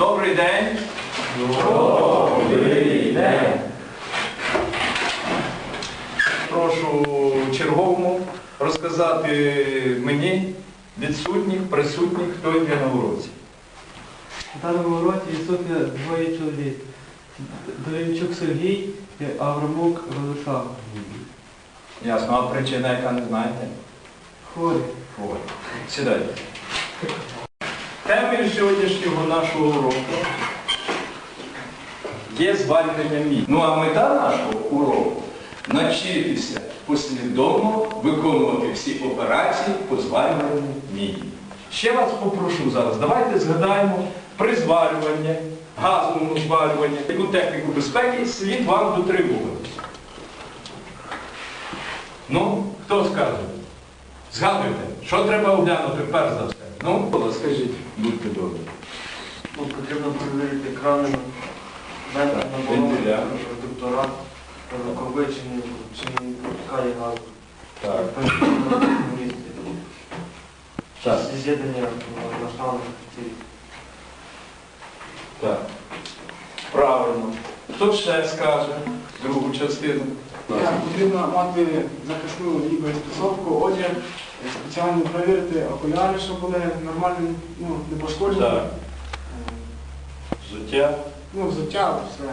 Добрий день. Добрий день. Прошу черговому розказати мені, відсутніх, присутніх, хто йде на уроці. На даному уроці відсутні двоє чоловік. Долинчук Сергій і Аврамук Владислав. Ясно, а причина, яка не знаєте? Хворі. От. Сідайте. Темою сьогоднішнього нашого уроку є звалювання мій. Ну а мета нашого уроку навчитися послідовно виконувати всі операції по звалюванню мій. Ще вас попрошу зараз, давайте згадаємо при звалюванні, газовому звалюванні, яку техніку безпеки слід вам дотримуватися. Ну, хто скаже? Згадуйте, що треба оглянути перш за все? Ну, скажіть, будьте добрі. Ну, потрібно перевірити крани на Так, на вентилятор. редуктора, рукави чи не пускає газу. Так. Так. З'єднання на штангах. Так. Правильно. Хто ще скаже другу частину? Так, потрібно мати захисну ніби способку, одяг, спеціально перевірити окуляри, щоб були нормальні, ну, не пошкоджені. Так. Життя. Ну, взуття, все.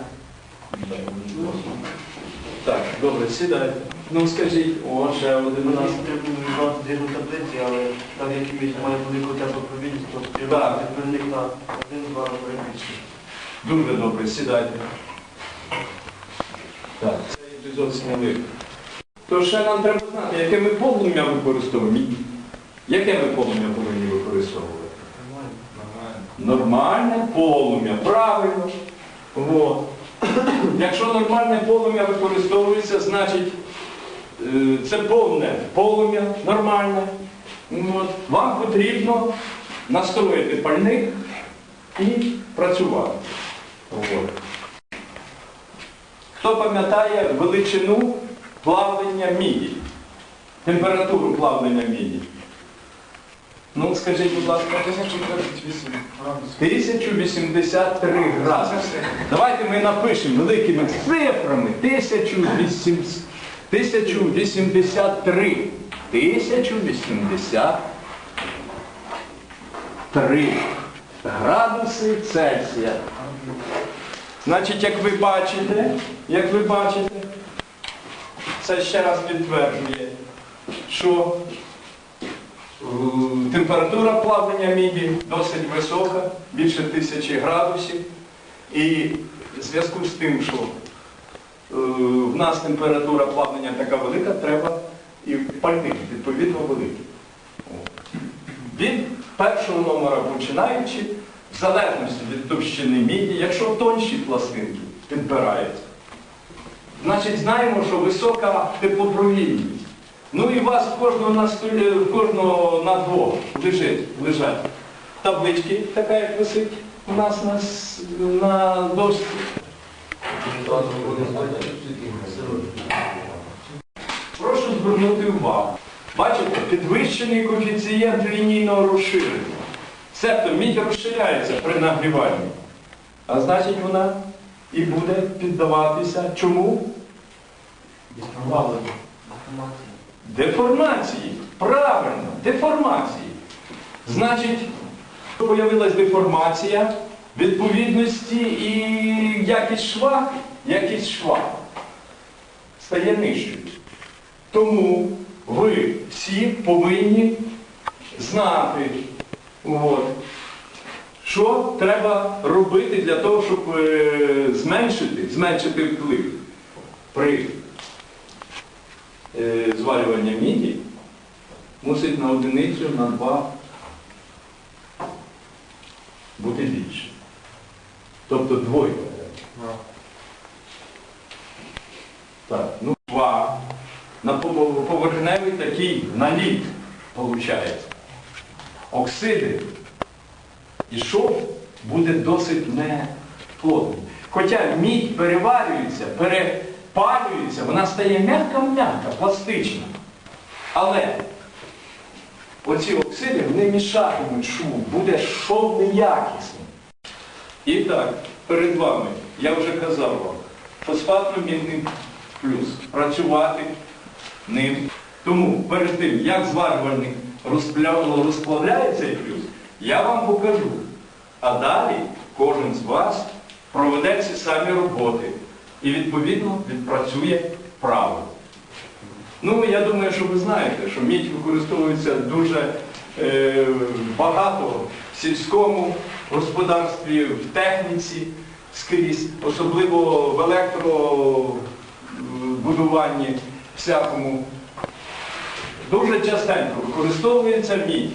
Так, добре, сідайте. Ну скажіть, о, ще один У нас вибрати згідно таблиці, але там як місць має велику теплопровідність, то потрібно Так. на один-два роки більше. Дуже добре, сідайте. Так, це епізод. То ще нам треба знати, яке ми полум'я використовуємо. Яке ми полум'я повинні використовувати? Нормальне полум'я, правильно. От. Якщо нормальне полум'я використовується, значить е, це повне полум'я, нормальне. От. Вам потрібно настроїти пальник і працювати. От. Хто пам'ятає величину плавлення міді? Температуру плавлення міді? Ну, скажіть, будь ласка. 1038 градусів. 1083 градуси. Давайте ми напишемо великими цифрами 1083. 1083 градуси Цельсія. Значить, як ви бачите, як ви бачите, це ще раз підтверджує, що Е, Температура плавлення міді досить висока, більше тисячі градусів. І в зв'язку з тим, що е, в нас температура плавлення така велика, треба і пальник відповідно великий. Від першого номера починаючи, в залежності від товщини міді, якщо тонші пластинки підбираються, значить знаємо, що висока теплопровідність. Ну і у вас кожного на столі, кожного на двох лежить, лежать таблички, така як висить у нас на, на дошці. Прошу звернути увагу. Бачите, підвищений коефіцієнт лінійного розширення. Себто мідь розширяється при нагріванні. А значить вона і буде піддаватися чому? Інформація. Деформації. Правильно, деформації. Значить, появилась деформація відповідності і якість шва, якість шва стає нижчою. Тому ви всі повинні знати, от, що треба робити для того, щоб е, зменшити, зменшити вплив при е, звалювання міді мусить на одиницю, на два бути більше. Тобто двойка. Так, ну два. На поверхневий такий наліт виходить. Оксиди і шов буде досить неплотний. Хоча мідь переварюється, перепалюється, вона стає м'яка-м'яка, пластична. Але оці оксиди вони мішатимуть шву, буде шов неякісний. І так, перед вами, я вже казав вам, фосфатно-мідний плюс. Працювати ним. Тому перед тим, як зварювальник розплавляє цей плюс, я вам покажу. А далі кожен з вас проведе ці самі роботи і відповідно відпрацює правильно. Ну, я думаю, що ви знаєте, що мідь використовується дуже е, багато в сільському господарстві, в техніці скрізь, особливо в електробудуванні всякому. Дуже частенько використовується мідь.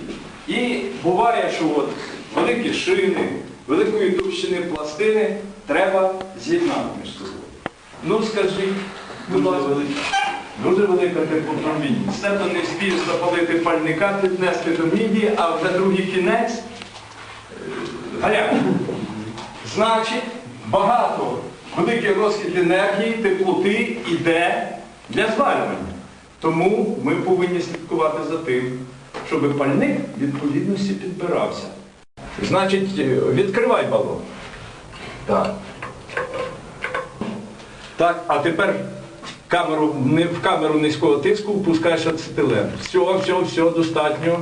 І буває, що от великі шини, великої товщини пластини треба з'єднати між собою. Ну скажіть, будь ласка, дуже велика теплопромінність. Це то не встиг запалити пальника, піднести до міді, а вже другий кінець е, гарячий. Значить, багато великий розхід енергії, теплоти йде для зварювання. Тому ми повинні слідкувати за тим, щоб пальник відповідності підбирався. Значить, е, відкривай балон. Так. Так, а тепер камеру, в камеру низького тиску впускаєш ацетилен. Все, все, все, достатньо.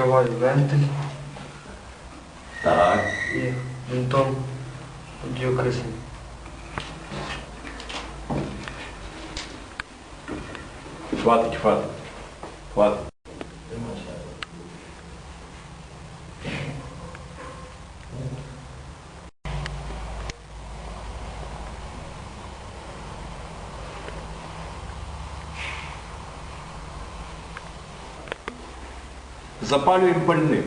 Відкриваю вентиль Так. і винтом дію кисень. Хватить, хватить. Хватить. Запалюємо пальник.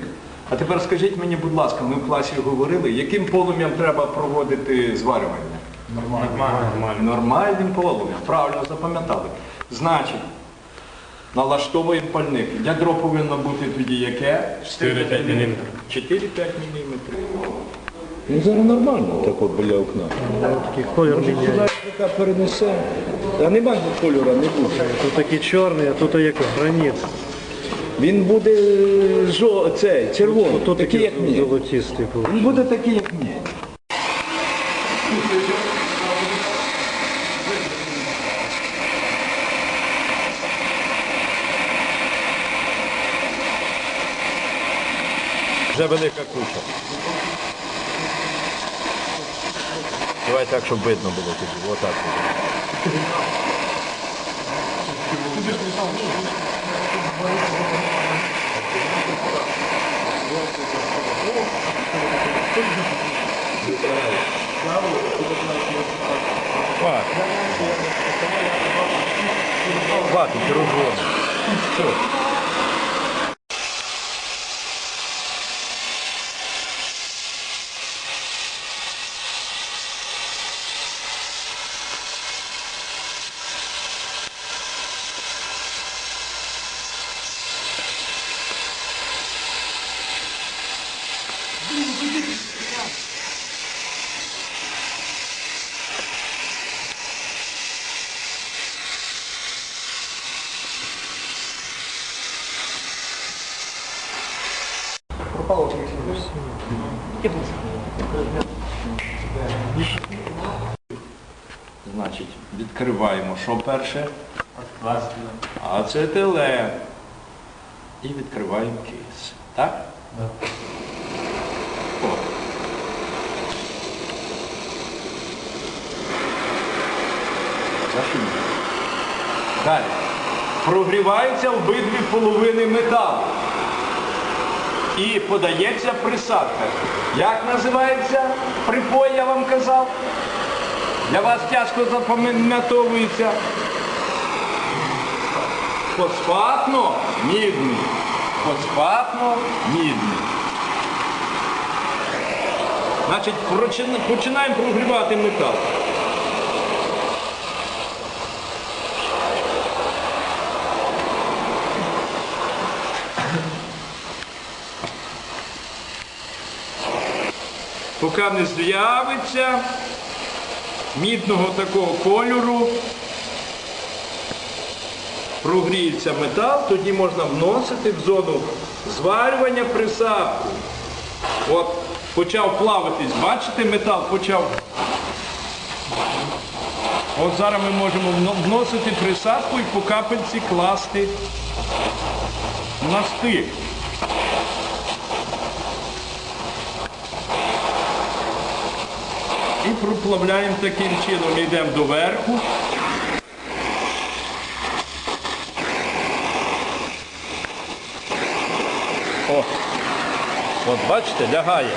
А тепер скажіть мені, будь ласка, ми в класі говорили, яким полум'ям треба проводити зварювання? Нормально. Нормальним полум'ям. Правильно запам'ятали. Значить, налаштовуємо пальник. Ядро повинно бути тоді яке? 4-5 мм. 4-5 мм. Ну зараз нормально так от біля окна. Такий колір міняє. Яка перенесе. А немає кольору, не буде. Тут такий чорний, а тут як граніт. Він буде жо, цей, червоний, Тут такий як мені. золотистий. був. Він буде такий, як мені. Вже велика куча. Давай так, щоб видно було тоді. Отак. буде. Хватить. розводи. Все. Значить, відкриваємо, що перше? Ацетилен. І відкриваємо кейс. Так? О. Зашуміло. Далі. Прогріваються обидві половини металу. І подається присадка. Як називається припой, я вам казав? Для вас тяжко запам'ятовується. Фосфатно-мідний. Фосфатно-мідний. Значить, починаємо прогрівати метал. Поки не з'явиться мідного такого кольору. Прогріється метал, тоді можна вносити в зону зварювання присадку. От почав плавитись, бачите, метал почав. От зараз ми можемо вносити присадку і по капельці класти на стик. І проплавляємо таким чином, йдемо до верху. О, от бачите, лягає.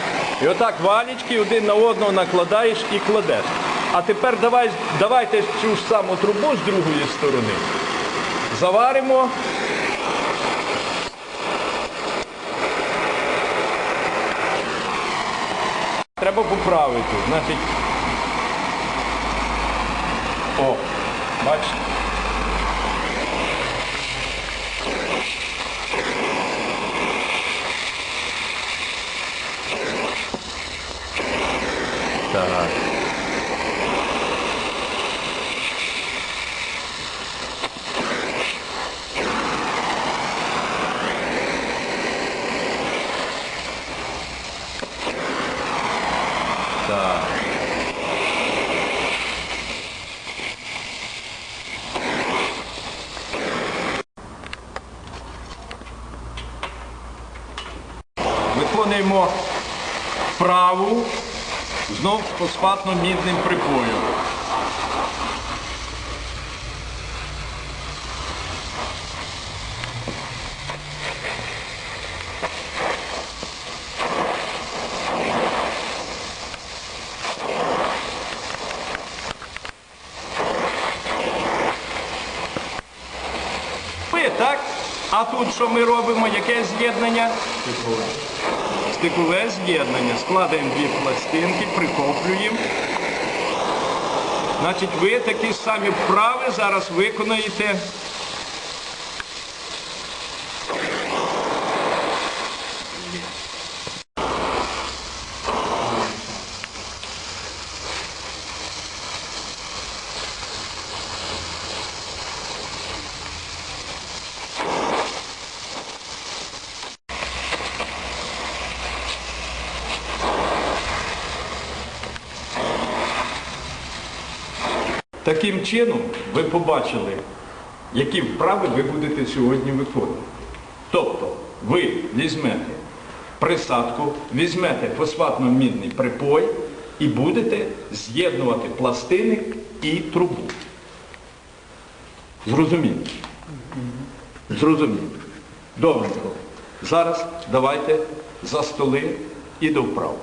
І отак валічки один на одного накладаєш і кладеш. А тепер давай, давайте цю ж саму трубу з другої сторони. Заваримо. Треба поправити. Значить. О, бачите. Так. Виконуємо вправу знов з фосфатно-мідним припоєм. Так? А тут що ми робимо? Яке з'єднання? Стикове. З'єднання. Складаємо дві пластинки, прикоплюємо. Значить, ви такі самі вправи зараз виконаєте. Таким чином ви побачили, які вправи ви будете сьогодні виконувати. Тобто ви візьмете присадку, візьмете фосфатно-мідний припой і будете з'єднувати пластини і трубу. Зрозуміло? Зрозуміло. Добренько. Зараз давайте за столи і до вправ.